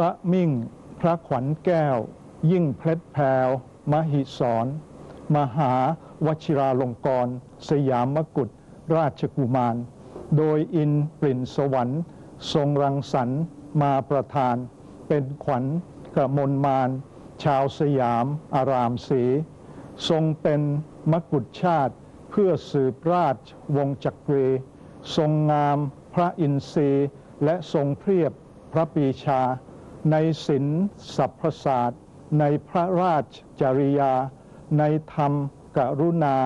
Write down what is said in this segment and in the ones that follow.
พระมิ่ง พระขวัญแก้ว ยิ่งเพชรแพรวมหิศรมหาวชิราลงกร สยามมกุฎราชกุมาร โดยอินปรินสวรรค์ ทรงรังสรรค์มาประทาน เป็นขวัญกระมลมาน ชาวสยามอารามสี ทรงเป็นมกุฎชาติเพื่อสืบราชวงศ์จักรี ทรงงามพระอินทรีและทรงเพียบพระปีชา ในศิลป์สัพพศาสตร์ในพระราชจริยา ในธรรมกรุณา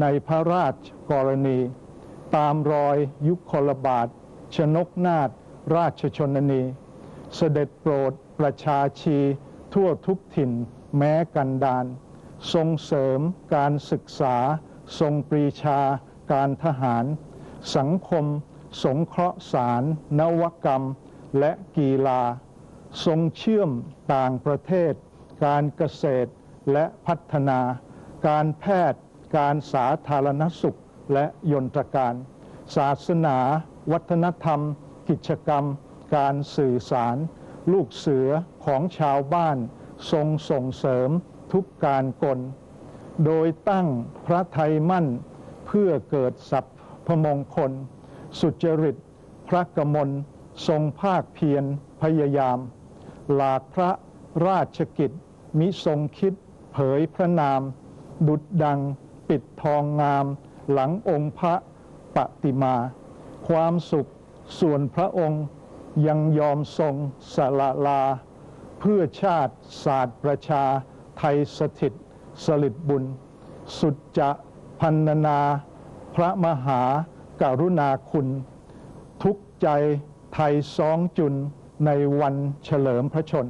ในพระราชกรณี ตามรอยยุคลบาท ชนกนาถราชชนนี เสด็จโปรดประชาชี ทั่วทุกถิ่นแม้กันดาน ทรงเสริมการศึกษา ทรงปรีชาการทหาร สังคม สงเคราะห์สาร นวกรรม และกีฬา ทรงเชื่อมต่างประเทศ การเกษตรและพัฒนา การแพทย์ การสาธารณสุขและยนตรการ ศาสนา วัฒนธรรม กิจกรรม การสื่อสาร ลูกเสือของชาวบ้าน ทรงส่งเสริมทุกการกล โดยตั้งพระไทยมั่นเพื่อเกิดสัพพมงคล สุจริต พระกมล ทรงภาคเพียรพยายาม หลากพระราชกิจ มิทรงคิดเผยพระนาม ดุดดังปิดทองงาม หลังองค์พระปฏิมา ความสุขส่วนพระองค์ยังยอมทรงสละลา เพื่อชาติศาสตร์ประชา ไทยสถิต สลิดบุญ สุดจะพันนา พระมหาการุณาคุณ ทุกใจไทยสองจุน ในวันเฉลิมพระชน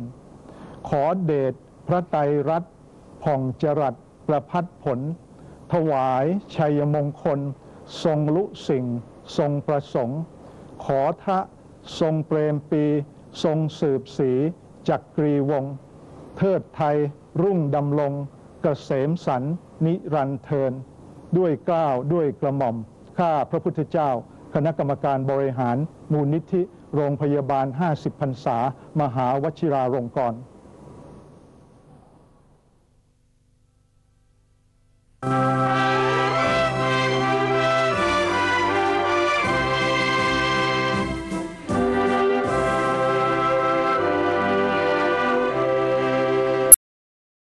ขอเดชพระไตรรัตน์ผ่องจรัสประพัดผล ถวายชัยมงคล ทรงลุสิ่ง ทรงประสงค์ ขอทะทรงเปรมปี ทรงสืบสีจักรีวง เทิดไทยรุ่งดำรงเกษมสันนิรันเทิน ด้วยกล้าวด้วยกระหม่อม ข้าพระพุทธเจ้า คณะกรรมการบริหารมูลนิธิโรงพยาบาล 50พรรษามหาวชิราลงกรณ์